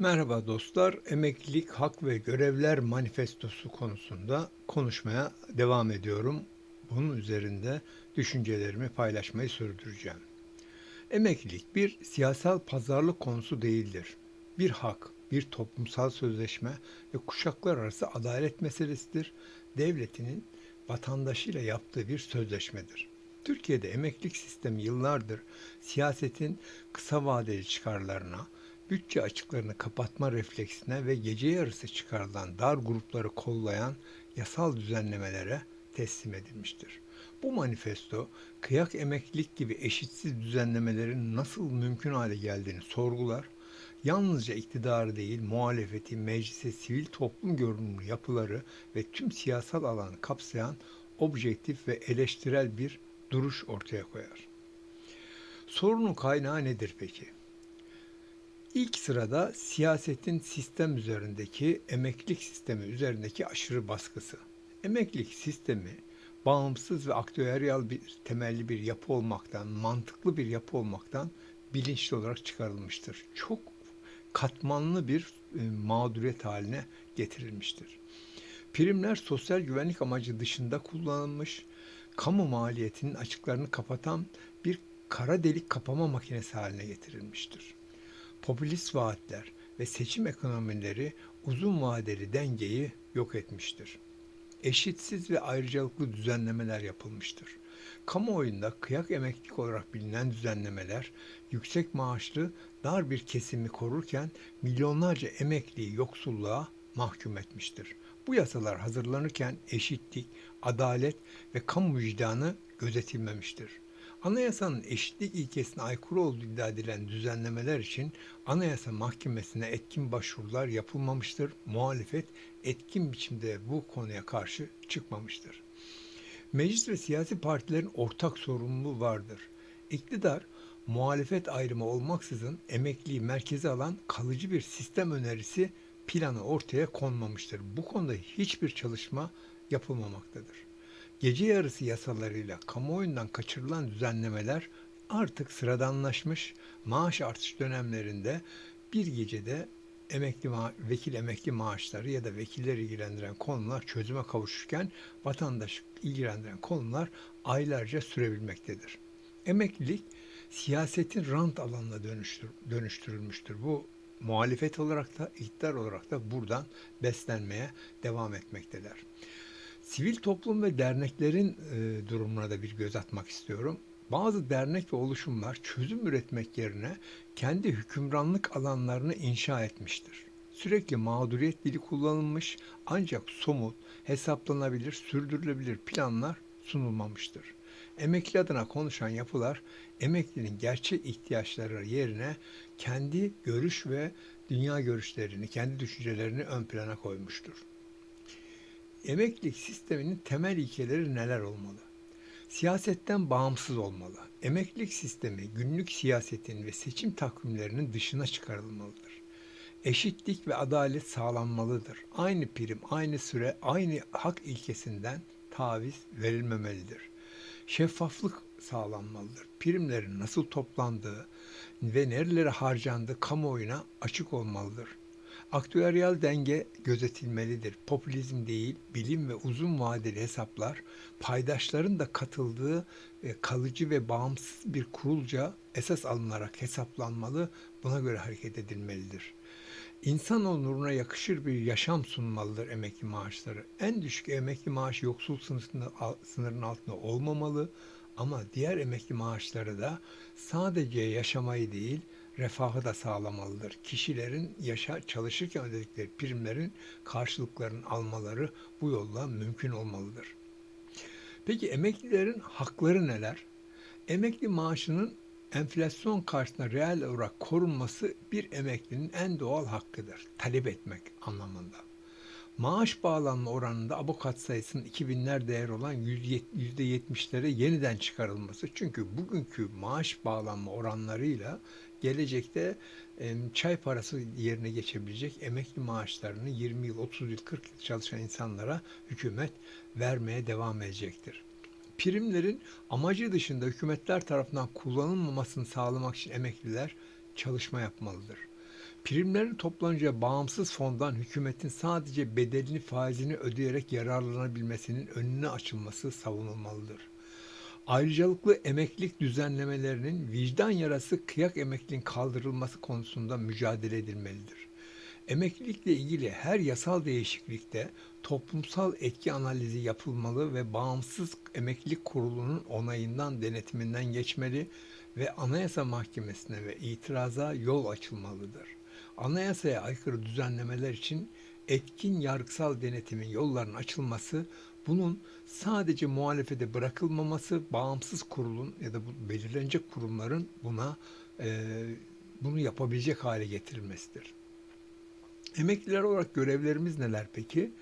Merhaba dostlar. Emeklilik Hak ve Görevler Manifestosu konusunda konuşmaya devam ediyorum. Bunun üzerinde düşüncelerimi paylaşmayı sürdüreceğim. Emeklilik bir siyasal pazarlık konusu değildir. Bir hak, bir toplumsal sözleşme ve kuşaklar arası adalet meselesidir. Devletinin vatandaşıyla yaptığı bir sözleşmedir. Türkiye'de emeklilik sistemi yıllardır siyasetin kısa vadeli çıkarlarına, bütçe açıklarını kapatma refleksine ve gece yarısı çıkarılan dar grupları kollayan yasal düzenlemelere teslim edilmiştir. Bu manifesto kıyak emeklilik gibi eşitsiz düzenlemelerin nasıl mümkün hale geldiğini sorgular, yalnızca iktidarı değil muhalefeti, meclise, sivil toplum görünümlü yapıları ve tüm siyasal alanı kapsayan objektif ve eleştirel bir duruş ortaya koyar. Sorunun kaynağı nedir peki? İlk sırada siyasetin sistem üzerindeki, emeklilik sistemi üzerindeki aşırı baskısı. Emeklilik sistemi bağımsız ve aktüeryal bir temelli bir yapı olmaktan, mantıklı bir yapı olmaktan bilinçli olarak çıkarılmıştır. Çok katmanlı bir e, mağduriyet haline getirilmiştir. Primler sosyal güvenlik amacı dışında kullanılmış, kamu maliyetinin açıklarını kapatan bir kara delik kapama makinesi haline getirilmiştir. Popülist vaatler ve seçim ekonomileri uzun vadeli dengeyi yok etmiştir. Eşitsiz ve ayrıcalıklı düzenlemeler yapılmıştır. Kamuoyunda kıyak emeklilik olarak bilinen düzenlemeler yüksek maaşlı dar bir kesimi korurken milyonlarca emekliyi yoksulluğa mahkum etmiştir. Bu yasalar hazırlanırken eşitlik, adalet ve kamu vicdanı gözetilmemiştir. Anayasanın eşitlik ilkesine aykırı olduğu iddia edilen düzenlemeler için Anayasa Mahkemesi'ne etkin başvurular yapılmamıştır. Muhalefet etkin biçimde bu konuya karşı çıkmamıştır. Meclis ve siyasi partilerin ortak sorumluluğu vardır. İktidar, muhalefet ayrımı olmaksızın emekliyi merkeze alan kalıcı bir sistem önerisi planı ortaya konmamıştır. Bu konuda hiçbir çalışma yapılmamaktadır. Gece yarısı yasalarıyla kamuoyundan kaçırılan düzenlemeler artık sıradanlaşmış maaş artış dönemlerinde bir gecede emekli vekil emekli maaşları ya da vekilleri ilgilendiren konular çözüme kavuşurken vatandaş ilgilendiren konular aylarca sürebilmektedir. Emeklilik siyasetin rant alanına dönüştür, dönüştürülmüştür. Bu muhalefet olarak da iktidar olarak da buradan beslenmeye devam etmekteler. Sivil toplum ve derneklerin e, durumuna da bir göz atmak istiyorum. Bazı dernek ve oluşumlar çözüm üretmek yerine kendi hükümranlık alanlarını inşa etmiştir. Sürekli mağduriyet dili kullanılmış ancak somut, hesaplanabilir, sürdürülebilir planlar sunulmamıştır. Emekli adına konuşan yapılar emeklinin gerçek ihtiyaçları yerine kendi görüş ve dünya görüşlerini, kendi düşüncelerini ön plana koymuştur. Emeklilik sisteminin temel ilkeleri neler olmalı? Siyasetten bağımsız olmalı. Emeklilik sistemi günlük siyasetin ve seçim takvimlerinin dışına çıkarılmalıdır. Eşitlik ve adalet sağlanmalıdır. Aynı prim, aynı süre, aynı hak ilkesinden taviz verilmemelidir. Şeffaflık sağlanmalıdır. Primlerin nasıl toplandığı ve nerelere harcandığı kamuoyuna açık olmalıdır. Aktüeryal denge gözetilmelidir. Popülizm değil, bilim ve uzun vadeli hesaplar, paydaşların da katıldığı ve kalıcı ve bağımsız bir kurulca esas alınarak hesaplanmalı, buna göre hareket edilmelidir. İnsan onuruna yakışır bir yaşam sunmalıdır emekli maaşları. En düşük emekli maaşı yoksul sınırının altında olmamalı ama diğer emekli maaşları da sadece yaşamayı değil, refahı da sağlamalıdır. Kişilerin yaşa çalışırken ödedikleri primlerin karşılıklarını almaları bu yolla mümkün olmalıdır. Peki emeklilerin hakları neler? Emekli maaşının enflasyon karşısında reel olarak korunması bir emeklinin en doğal hakkıdır. Talep etmek anlamında. Maaş bağlanma oranında avukat sayısının 2000'ler değer olan %70'lere yeniden çıkarılması. Çünkü bugünkü maaş bağlanma oranlarıyla gelecekte çay parası yerine geçebilecek emekli maaşlarını 20 yıl, 30 yıl, 40 yıl çalışan insanlara hükümet vermeye devam edecektir. Primlerin amacı dışında hükümetler tarafından kullanılmamasını sağlamak için emekliler çalışma yapmalıdır. Primlerin toplanacağı bağımsız fondan hükümetin sadece bedelini faizini ödeyerek yararlanabilmesinin önüne açılması savunulmalıdır. Ayrıcalıklı emeklilik düzenlemelerinin vicdan yarası kıyak emekliliğin kaldırılması konusunda mücadele edilmelidir. Emeklilikle ilgili her yasal değişiklikte toplumsal etki analizi yapılmalı ve bağımsız emeklilik kurulunun onayından denetiminden geçmeli ve Anayasa Mahkemesi'ne ve itiraza yol açılmalıdır. Anayasaya aykırı düzenlemeler için etkin yargısal denetimin yollarının açılması, bunun sadece muhalefete bırakılmaması, bağımsız kurulun ya da belirlenecek kurumların buna e, bunu yapabilecek hale getirilmesidir. Emekliler olarak görevlerimiz neler peki?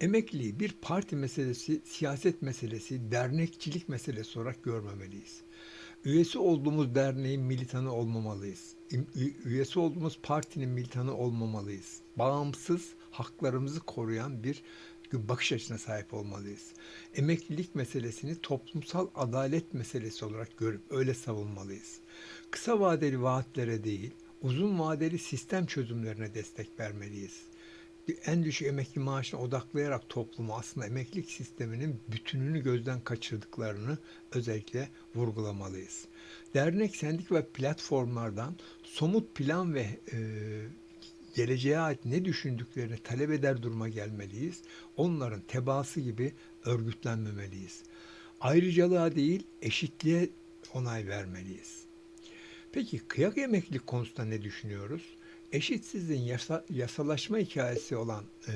Emekliliği bir parti meselesi, siyaset meselesi, dernekçilik meselesi olarak görmemeliyiz. Üyesi olduğumuz derneğin militanı olmamalıyız. Üyesi olduğumuz partinin militanı olmamalıyız. Bağımsız, haklarımızı koruyan bir bakış açısına sahip olmalıyız. Emeklilik meselesini toplumsal adalet meselesi olarak görüp öyle savunmalıyız. Kısa vadeli vaatlere değil, uzun vadeli sistem çözümlerine destek vermeliyiz. En düşük emekli maaşına odaklayarak toplumu aslında emeklilik sisteminin bütününü gözden kaçırdıklarını özellikle vurgulamalıyız. Dernek, sendik ve platformlardan somut plan ve e, geleceğe ait ne düşündüklerini talep eder duruma gelmeliyiz. Onların tebaası gibi örgütlenmemeliyiz. Ayrıcalığa değil, eşitliğe onay vermeliyiz. Peki kıyak emeklilik konusunda ne düşünüyoruz? Eşitsizliğin yasa, yasalaşma hikayesi olan e,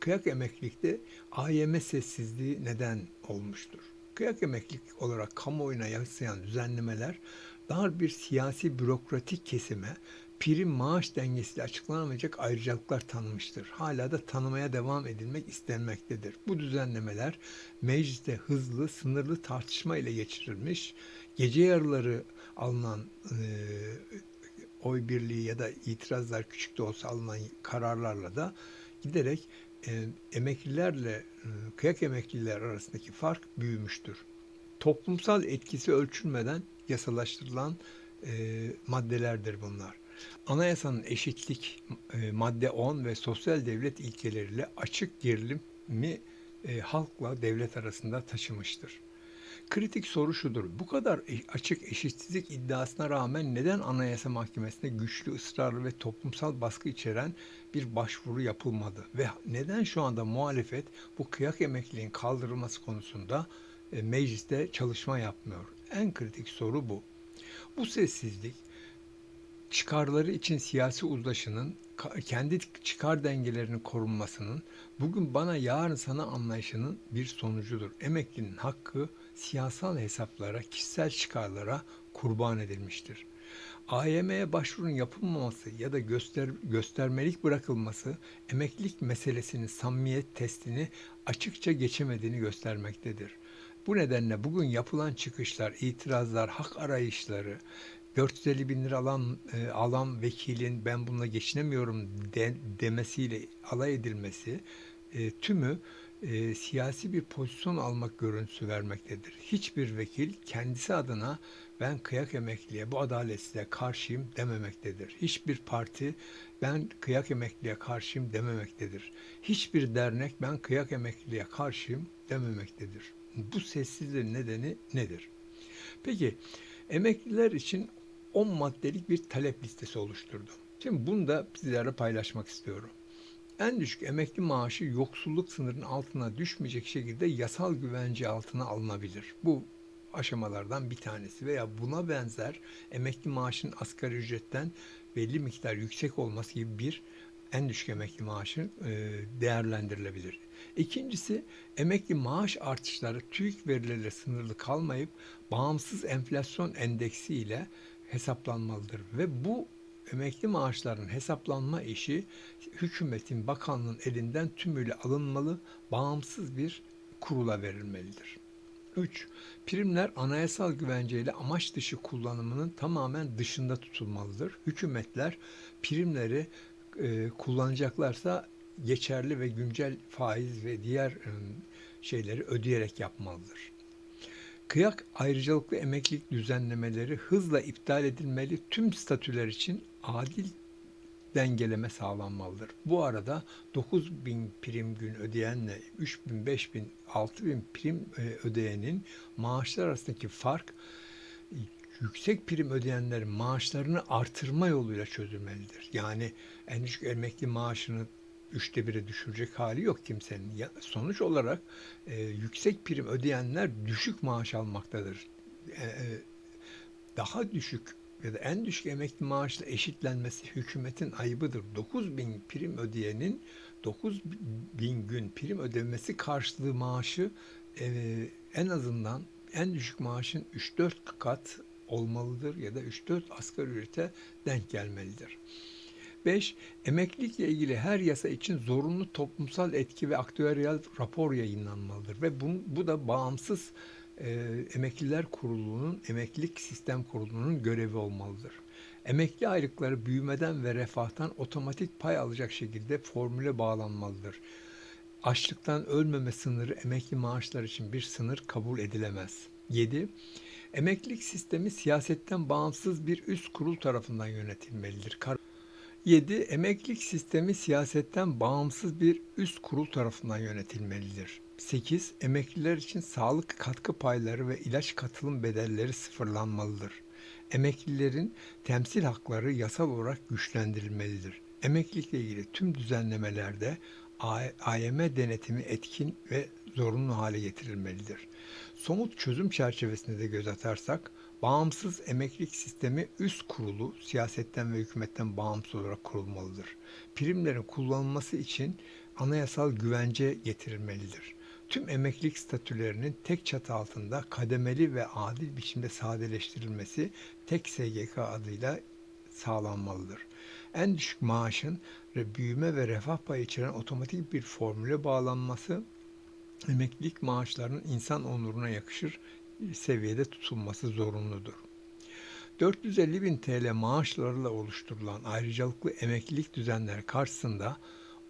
kıyak emeklilikte AYM sessizliği neden olmuştur. Kıyak emeklilik olarak kamuoyuna yansıyan düzenlemeler dar bir siyasi bürokratik kesime prim maaş dengesiyle açıklanamayacak ayrıcalıklar tanımıştır. Hala da tanımaya devam edilmek istenmektedir. Bu düzenlemeler mecliste hızlı, sınırlı tartışma ile geçirilmiş, gece yarıları alınan e, oy birliği ya da itirazlar küçük de olsa alınan kararlarla da giderek e, emeklilerle e, kıyak emekliler arasındaki fark büyümüştür. Toplumsal etkisi ölçülmeden yasalaştırılan e, maddelerdir bunlar. Anayasanın eşitlik e, madde 10 ve sosyal devlet ilkeleriyle açık gerilimi e, halkla devlet arasında taşımıştır. Kritik soru şudur. Bu kadar e, açık eşitsizlik iddiasına rağmen neden Anayasa Mahkemesi'ne güçlü, ısrarlı ve toplumsal baskı içeren bir başvuru yapılmadı? Ve neden şu anda muhalefet bu kıyak emekliliğin kaldırılması konusunda e, mecliste çalışma yapmıyor? En kritik soru bu. Bu sessizlik çıkarları için siyasi uzlaşının kendi çıkar dengelerinin korunmasının bugün bana yarın sana anlayışının bir sonucudur. Emeklinin hakkı siyasal hesaplara, kişisel çıkarlara kurban edilmiştir. AYM'ye başvurun yapılmaması ya da göster, göstermelik bırakılması emeklilik meselesinin samimiyet testini açıkça geçemediğini göstermektedir. Bu nedenle bugün yapılan çıkışlar, itirazlar, hak arayışları, 450 bin lira alan, e, alan vekilin ben bununla geçinemiyorum de, demesiyle alay edilmesi e, tümü e, siyasi bir pozisyon almak görüntüsü vermektedir. Hiçbir vekil kendisi adına ben kıyak emekliye bu adaletsizliğe karşıyım dememektedir. Hiçbir parti ben kıyak emekliye karşıyım dememektedir. Hiçbir dernek ben kıyak emekliye karşıyım dememektedir. Bu sessizliğin nedeni nedir? Peki emekliler için 10 maddelik bir talep listesi oluşturdum. Şimdi bunu da sizlerle paylaşmak istiyorum. En düşük emekli maaşı yoksulluk sınırının altına düşmeyecek şekilde yasal güvence altına alınabilir. Bu aşamalardan bir tanesi veya buna benzer emekli maaşının asgari ücretten belli miktar yüksek olması gibi bir en düşük emekli maaşı e, değerlendirilebilir. İkincisi emekli maaş artışları TÜİK verileriyle sınırlı kalmayıp bağımsız enflasyon endeksi ile hesaplanmalıdır ve bu emekli maaşlarının hesaplanma işi hükümetin, bakanlığın elinden tümüyle alınmalı, bağımsız bir kurula verilmelidir. 3. Primler anayasal güvenceyle amaç dışı kullanımının tamamen dışında tutulmalıdır. Hükümetler primleri e, kullanacaklarsa geçerli ve güncel faiz ve diğer e, şeyleri ödeyerek yapmalıdır. Kıyak ayrıcalıklı emeklilik düzenlemeleri hızla iptal edilmeli, tüm statüler için adil dengeleme sağlanmalıdır. Bu arada 9 bin prim gün ödeyenle 3 bin, 5 bin, 6 bin prim e, ödeyenin maaşlar arasındaki fark yüksek prim ödeyenlerin maaşlarını artırma yoluyla çözülmelidir. Yani en düşük emekli maaşını üçte bire düşürecek hali yok kimsenin. Sonuç olarak e, yüksek prim ödeyenler düşük maaş almaktadır. E, e, daha düşük ya da en düşük emekli maaşla eşitlenmesi hükümetin ayıbıdır. 9 bin prim ödeyenin 9 bin gün prim ödemesi karşılığı maaşı e, en azından en düşük maaşın 3-4 kat olmalıdır ya da 3-4 asgari ücrete denk gelmelidir. 5. Emeklilikle ilgili her yasa için zorunlu toplumsal etki ve aktüeryal rapor yayınlanmalıdır ve bu, bu da bağımsız e, Emekliler Kurulu'nun, Emeklilik Sistem Kurulu'nun görevi olmalıdır. Emekli aylıkları büyümeden ve refahtan otomatik pay alacak şekilde formüle bağlanmalıdır. Açlıktan ölmeme sınırı emekli maaşlar için bir sınır kabul edilemez. 7. Emeklilik sistemi siyasetten bağımsız bir üst kurul tarafından yönetilmelidir. 7. Emeklilik sistemi siyasetten bağımsız bir üst kurul tarafından yönetilmelidir. 8. Emekliler için sağlık katkı payları ve ilaç katılım bedelleri sıfırlanmalıdır. Emeklilerin temsil hakları yasal olarak güçlendirilmelidir. Emeklilikle ilgili tüm düzenlemelerde AYM denetimi etkin ve zorunlu hale getirilmelidir. Somut çözüm çerçevesinde de göz atarsak, bağımsız emeklilik sistemi üst kurulu siyasetten ve hükümetten bağımsız olarak kurulmalıdır. Primlerin kullanılması için anayasal güvence getirilmelidir. Tüm emeklilik statülerinin tek çatı altında kademeli ve adil biçimde sadeleştirilmesi tek SGK adıyla sağlanmalıdır. En düşük maaşın büyüme ve refah payı içeren otomatik bir formüle bağlanması emeklilik maaşlarının insan onuruna yakışır seviyede tutulması zorunludur. 450 bin TL maaşlarıyla oluşturulan ayrıcalıklı emeklilik düzenleri karşısında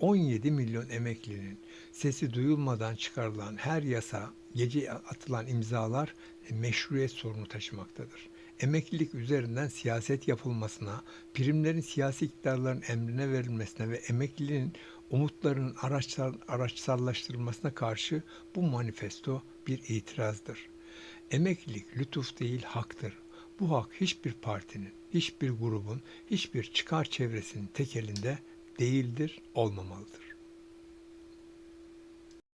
17 milyon emeklinin sesi duyulmadan çıkarılan her yasa, gece atılan imzalar meşruiyet sorunu taşımaktadır. Emeklilik üzerinden siyaset yapılmasına, primlerin siyasi iktidarların emrine verilmesine ve emekliliğin umutlarının araçsal, araçsallaştırılmasına karşı bu manifesto bir itirazdır. Emeklilik lütuf değil haktır. Bu hak hiçbir partinin, hiçbir grubun, hiçbir çıkar çevresinin tek elinde değildir, olmamalıdır.